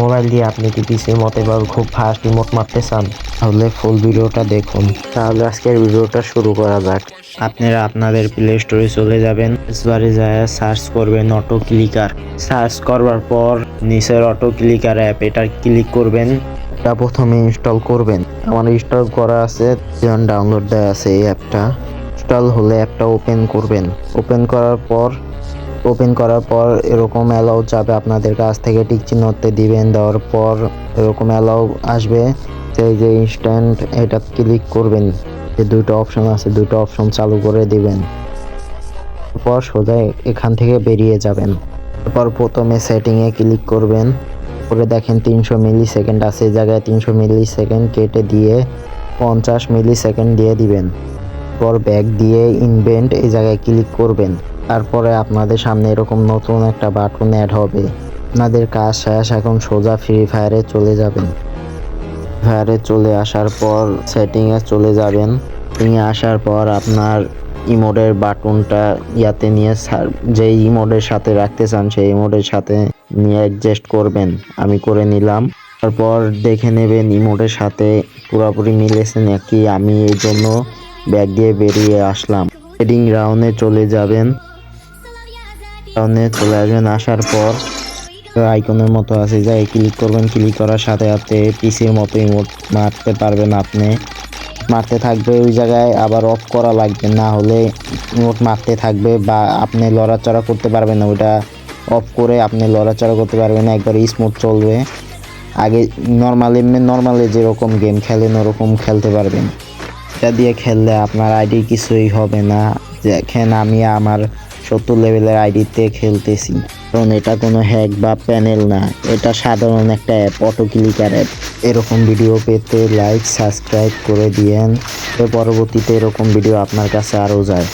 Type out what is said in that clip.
Mobile দিয়ে আপনি কি পিসির মতো এবার খুব ফাস্ট রিমোট মারতে চান? তাহলে ফুল ভিডিওটা দেখুন। তাহলে আজকের ভিডিওটা শুরু করা যাক। আপনারা আপনাদের প্লে স্টোরে চলে যাবেন। বারে যায় সার্চ করবেন অটো ক্লিকার সার্চ করবার পর নিচের অটো ক্লিকার অ্যাপ এটা ক্লিক করবেন। এটা প্রথমে ইনস্টল করবেন। আমার ইনস্টল করা আছে, যেমন ডাউনলোড দেওয়া আছে এই অ্যাপটা ইনস্টল হলে অ্যাপটা ওপেন করবেন। ওপেন করার পর ওপেন করার পর এরকম অ্যালাউ যাবে আপনাদের কাছ থেকে, টিক চিহ্নতে দিবেন, দেওয়ার পর এরকম অ্যালাউ আসবে। সেই যে ইনস্ট্যান্ট এটা ক্লিক করবেন, যে দুটো অপশন আছে, দুটো অপশন চালু করে দিবেন। তারপর সোজা এখান থেকে বেরিয়ে যাবেন। তারপর প্রথমে সেটিংয়ে ক্লিক করবেন। করে দেখেন তিনশো মিলি সেকেন্ড আছে জায়গায় তিনশো মিলি সেকেন্ড কেটে দিয়ে পঞ্চাশ মিলি সেকেন্ড দিয়ে দিবেন। পর ব্যাগ দিয়ে ইনভেন্ট এই জায়গায় ক্লিক করবেন। তারপরে আপনাদের সামনে এরকম নতুন একটা বাটন অ্যাড হবে। আপনাদের কাজ শেষ, এখন সোজা ফ্রি ফায়ারে চলে যাবেন। ফায়ারে চলে আসার পর সেটিংয়ে চলে যাবেন। সেটিংয়ে আসার পর আপনার ইমোডের বাটনটা ইয়াতে নিয়ে যে ইমোডের সাথে রাখতে চান, সেই ইমোডের সাথে নিয়ে অ্যাডজাস্ট করবেন। আমি করে নিলাম। তারপর দেখে নেবেন ইমোডের সাথে পুরোপুরি মিলেছে নাকি? আমি এই জন্য ব্যাগ দিয়ে বেরিয়ে আসলাম। ট্রেডিং রাউন্ডে চলে যাবেন। রাউন্ডে চলে আসবেন আসার পর আইকনের মতো আছে। যাই ক্লিক করবেন ক্লিক করার সাথে সাথে পিসির মতো ইমোট মারতে পারবেন আপনি। মারতে থাকবে ওই জায়গায়, আবার অফ করা লাগবে। না হলে ইমোট মারতে থাকবে বা আপনি লড়াচড়া করতে পারবেন না। ওইটা অফ করে আপনি লড়াচড়া করতে পারবেন একবার স্মুথ চলবে। আগে নর্মালি নর্মালি যেরকম গেম খেলেন, ওরকম খেলতে পারবেন। এটা দিয়ে খেললে আপনার আইডি কিছুই হবে না। দেখেন আমি আমার সত্তর লেভেলের আইডিতে খেলতেছি। কারণ এটা কোনো হ্যাক বা প্যানেল না, এটা সাধারণ একটা অ্যাপ অটো ক্লিকার অ্যাপ এরকম ভিডিও পেতে লাইক সাবস্ক্রাইব করে দিয়েন। পরবর্তীতে এরকম ভিডিও আপনার কাছে আরও যায়।